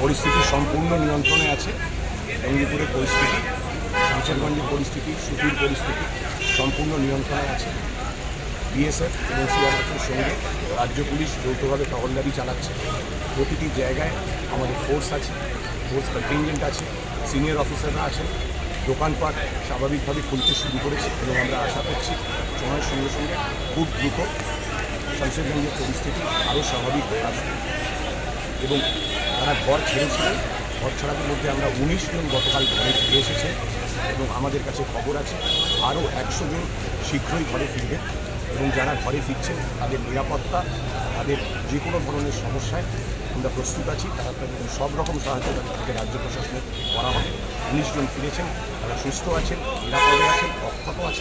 পরিস্থিতি সম্পূর্ণ নিয়ন্ত্রণে আছে। জঙ্গিপুরের পরিস্থিতি শামশেরগঞ্জের পরিস্থিতি সুতির পরিস্থিতি সম্পূর্ণ নিয়ন্ত্রণে আছে। বিএসএফ এবং সিআরএফের সঙ্গে রাজ্য পুলিশ যৌথভাবে টহলদারি চালাচ্ছে। প্রতিটি জায়গায় আমাদের ফোর্স আছে ফোর্স কন্টিনজেন্ট আছে সিনিয়র অফিসাররা আছেন। দোকানপাট স্বাভাবিকভাবে খুলতে শুরু করেছে এবং আমরা আশা করছি সময়ের সঙ্গে সঙ্গে খুব দ্রুত শামশেরগঞ্জের পরিস্থিতি আরও স্বাভাবিক আসবে। এবং তারা ঘর ছেড়েছিলেন ঘর ছাড়াদের মধ্যে আমরা উনিশ জন গতকাল ঘরে ফিরে এসেছে এবং আমাদের কাছে খবর আছে, আরও একশো জন শীঘ্রই ঘরে ফিরবে এবং যারা ঘরে ফিরছেন তাদের নিরাপত্তা, তাদের যে কোনো ধরনের সমস্যায় আমরা প্রস্তুত আছি। তারা তাদের সব রকম সাহায্য তাদের থেকে রাজ্য প্রশাসনের করা হবে। উনিশ জন ফিরেছেন, তারা সুস্থ আছেন, নিরাপদে আছেন অক্ষত আছেন।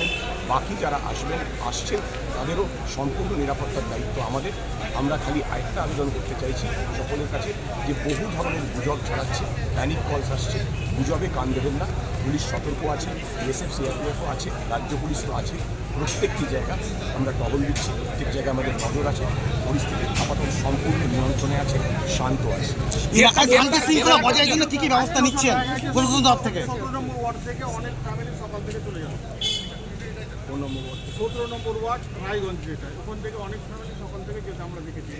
বাকি যারা আসবেন আসছেন তাদেরও সম্পূর্ণ নিরাপত্তার দায়িত্ব আমাদের। আমরা খালি আরেকটা আবেদন করতে চাইছি সকলের কাছে যে বহু ধরনের গুজব ছড়াচ্ছে প্যানিক কলস আসছে গুজবে কান দেবেন না। পুলিশ সতর্ক আছে বিএসএফ সিআরপিএফও আছে রাজ্য পুলিশ তো আছে। প্রত্যেকটি জায়গা আমরা টহল দিচ্ছি প্রত্যেক জায়গায় আমাদের নজর আছে পরিস্থিতি আপাতত সম্পূর্ণ নিয়ন্ত্রণে আছে শান্ত আছে। এলাকায় শান্তি শৃঙ্খলা বজায়ের জন্য কি কি ব্যবস্থা নিচ্ছেন প্রশাসন তরফ থেকে? সতেরো নম্বর ওয়ার্ড থেকে অনেক ফ্যামিলি সকাল থেকে চলে কোন নম্বর সতেরো নম্বর ওয়ার্ড রায়গঞ্জ যেটা। ওখান থেকে অনেক ফ্যামিলি সকাল থেকে যেতে আমরা দেখেছি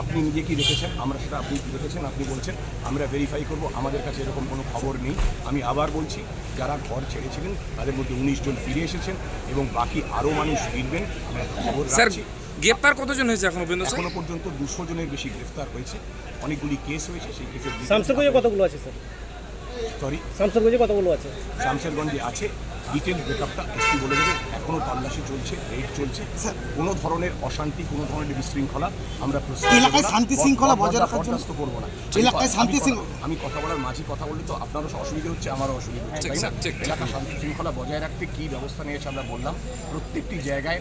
আপনি নিজে কি দেখেছেন? আমরা সেটা আপনি কি দেখেছেন আপনি বলছেন আমরা ভেরিফাই করব আমাদের কাছে এরকম কোনো খবর নেই। আমি আবার বলছি যারা ঘর ছেড়েছিলেন তাদের মধ্যে উনিশ জন ফিরে এসেছেন এবং বাকি আরও মানুষ ফিরবেন আমরা খবর স্যার রাখছি। গ্রেপ্তার কতজন হয়েছে এখনও পর্যন্ত এখনও পর্যন্ত দুশো জনের বেশি গ্রেফতার হয়েছে। অনেকগুলি কেস হয়েছে সেই কেসের শামসেরগঞ্জে কতগুলো আছে স্যার? সরি শামসেরগঞ্জে কতগুলো আছে? শামশেরগঞ্জে আছে। ডিটেল ব্রেকআপটা এসপি বলে দেবে। এখনও তল্লাশি চলছে রেড চলছে। কোনো ধরনের অশান্তি কোনো ধরনের বিশৃঙ্খলা আমরা এলাকায় শান্তি শৃঙ্খলা বজায় রাখার জন্য- করব না। এলাকায় শান্তি শৃঙ্খলা আমি কথা বলার মাঝে কথা বললে তো আপনারও অসুবিধা হচ্ছে আমারও অসুবিধা হচ্ছে তাই না। এলাকা শান্তি শৃঙ্খলা বজায় রাখতে কী ব্যবস্থা নিয়েছে আমরা বললাম। প্রত্যেকটি জায়গায়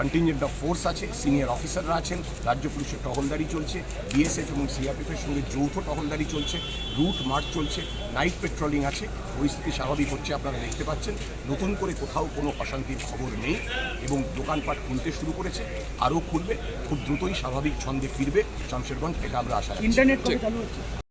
কন্টিনজেন্ট অফ ফোর্স আছে সিনিয়র অফিসাররা আছেন, রাজ্য পুলিশের টহলদারি চলছে বিএসএফ এবং সিআরপিএফের সঙ্গে যৌথ টহলদারি চলছে রুট মার্চ চলছে নাইট পেট্রোলিং আছে, পরিস্থিতি স্বাভাবিক হচ্ছে আপনারা দেখতে পাচ্ছেন, নতুন করে কোথাও কোনো অশান্তির খবর নেই এবং দোকানপাট খুলতে শুরু করেছে, আরও খুলবে, খুব দ্রুতই স্বাভাবিক ছন্দে ফিরবে শামশেরগঞ্জ এটা আমরা আশা ইন্টারনেট